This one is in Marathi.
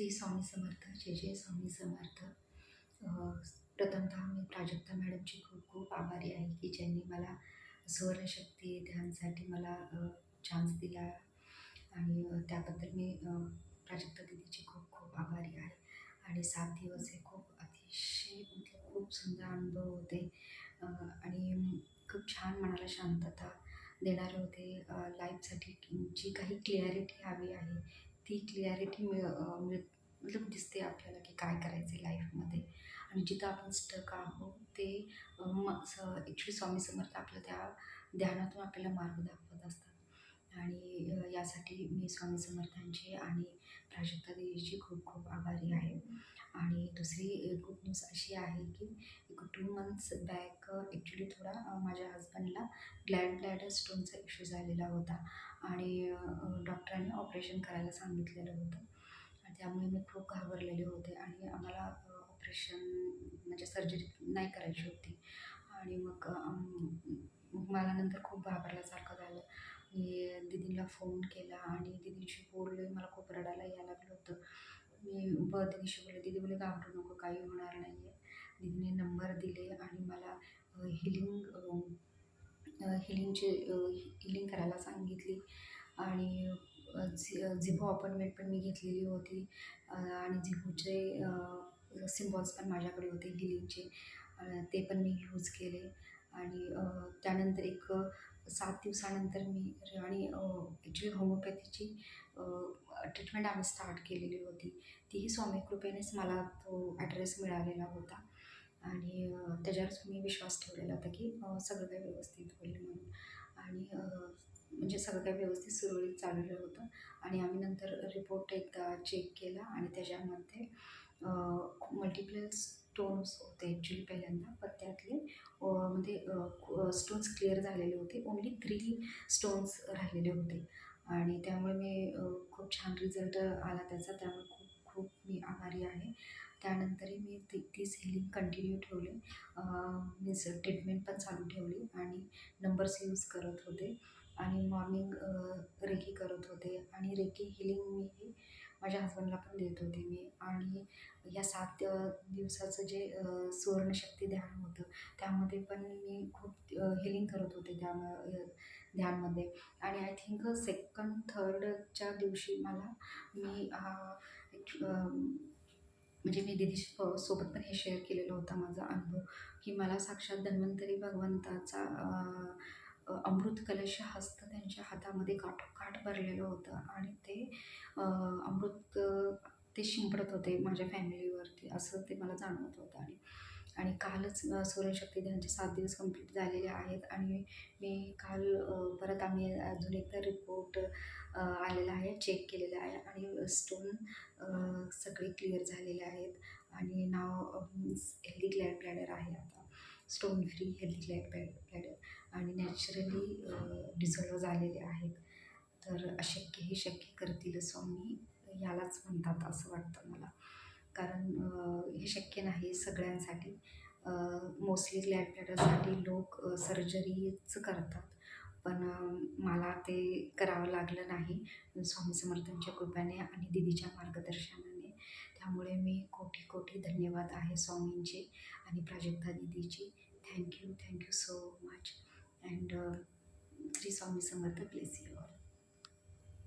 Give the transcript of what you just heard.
श्री स्वामी समर्थ जय जय स्वामी समर्थ. प्रथमतः मी प्राजक्ता मॅडमची खूप खूप आभारी आहे की ज्यांनी मला सुवर्णशक्ती ध्यानसाठी मला चान्स दिला. आणि त्याबद्दल मी प्राजक्ता दिदीची खूप खूप आभारी आहे. आणि सात दिवस हे खूप अतिशय म्हणजे खूप सुंदर अनुभव होते. आणि खूप छान मनाला शांतता देणारे होते. लाईफसाठी जी काही क्लिअरिटी हवी आहे ती क्लिॲरिटी मिळ मिळ मतलब दिसते आपल्याला की काय करायचं आहे लाईफमध्ये आणि जिथं आपण स्टक आहोत ते म ॲक्च्युली स्वामी समर्थ आपलं त्या ध्यानातून आपल्याला मार्ग दाखवत असतात. आणि यासाठी मी स्वामी समर्थांचे आणि प्राजक्ता देवीची खूप खूप आभारी आहे. आणि दुसरी गुड न्यूज अशी आहे की एक टू मंथ्स बॅक ॲक्च्युली थोडा माझ्या हजबंडला ग्लॅड ब्लॅडर स्टोनचा इश्यू झालेला होता. आणि डॉक्टरांनी ऑपरेशन करायला सांगितलेलं होतं. त्यामुळे मी खूप घाबरलेले होते आणि आम्हाला ऑपरेशन म्हणजे सर्जरी नाही करायची होती. आणि मग मला नंतर खूप घाबरल्यासारखं झालं. मी दीदींना फोन केला आणि दीदींशी बोलले मला खूप रडायला यायला लागलं होतं. मी ब दीदीशी बोलले दीदी बोले घाबरू नको काही होणार नाही आहे दीदीने नंबर दिले आणि मला हिलिंग हिलिंगचे हिलिंग करायला सांगितली. आणि झि झिबो अपॉइंटमेंट पण मी घेतलेली होती. आणि झिबोचे सिम्बॉल्स पण माझ्याकडे होते हिलिंगचे ते पण मी यूज केले. आणि त्यानंतर एक सात दिवसानंतर मी आणि ॲक्च्युली होमोपॅथीची ट्रीटमेंट आम्ही स्टार्ट केलेली होती तीही स्वामी कृपेनेच मला तो ॲड्रेस मिळालेला होता. आणि त्याच्यावरच मी विश्वास ठेवलेला होता की सगळं काही व्यवस्थित होईल म्हणून. आणि म्हणजे सगळं काही व्यवस्थित सुरळीत चाललेलं होतं. आणि आम्ही नंतर रिपोर्ट एकदा चेक केला आणि त्याच्यामध्ये मल्टिपल स्टोन्स होते ॲक्च्युली पहिल्यांदा पण त्यातले म्हणजे स्टोन्स क्लिअर झालेले होते. ओन्ली थ्री स्टोन्स राहिलेले होते. आणि त्यामुळे मी खूप छान रिझल्ट आला त्याचा. त्यामुळे खूप खूप मी आभारी आहे. त्यानंतरही मी ती तीच हिलिंग कंटिन्यू ठेवले. मीन्स ट्रीटमेंट पण चालू ठेवली आणि नंबर्स यूज करत होते. आणि मॉर्निंग रेकी करत होते. आणि रेकी हिलिंग मी माझ्या हजबंडला पण देत होते मी. आणि या सात दिवसाचं जे सुवर्णशक्ती ध्यान होतं त्यामध्ये पण मी खूप हिलिंग करत होते त्या ध्यानमध्ये. आणि आय थिंक सेकंड थर्डच्या दिवशी मला मी म्हणजे मी दिदी सोबत पण हे शेअर केलेलं होता माझा अनुभव की मला साक्षात धन्वंतरी भगवंताचा अमृत कलश हस्त त्यांच्या हातामध्ये काठोकाठ भरलेलं होतं आणि ते अमृत ते शिंपडत होते माझ्या फॅमिलीवरती असं ते मला जाणवत होतं आणि आणि कालच सूर्यशक्ती त्यांचे सात दिवस कंप्लीट झालेले आहेत आणि मी काल परत आम्ही अजून एकदा रिपोर्ट आलेला आहे चेक केलेला आहे आणि स्टोन सगळे क्लिअर झालेले आहेत आणि नाव हेल्दी ग्लॅड ब्लॅडर आहे आता. Stone free healthy gall blad bladder आणि नॅचरली डिझॉल्व झालेले आहेत. तर अशक्य हे शक्य करतील स्वामी यालाच म्हणतात असं वाटतं मला. कारण हे शक्य नाही सगळ्यांसाठी. मोस्टली ग्लॅड ब्लॅडरसाठी लोक सर्जरीच करतात. पण मला ते करावं लागलं नाही. स्वामी समर्थांच्या कृपेने आणि दिदीच्या मार्गदर्शनाने. त्यामुळे मी कोटी कोटी धन्यवाद आहे स्वामींचे आणि Prajakta दिदीची. Thank you thank you so much and Shri Swami Samarth bless you all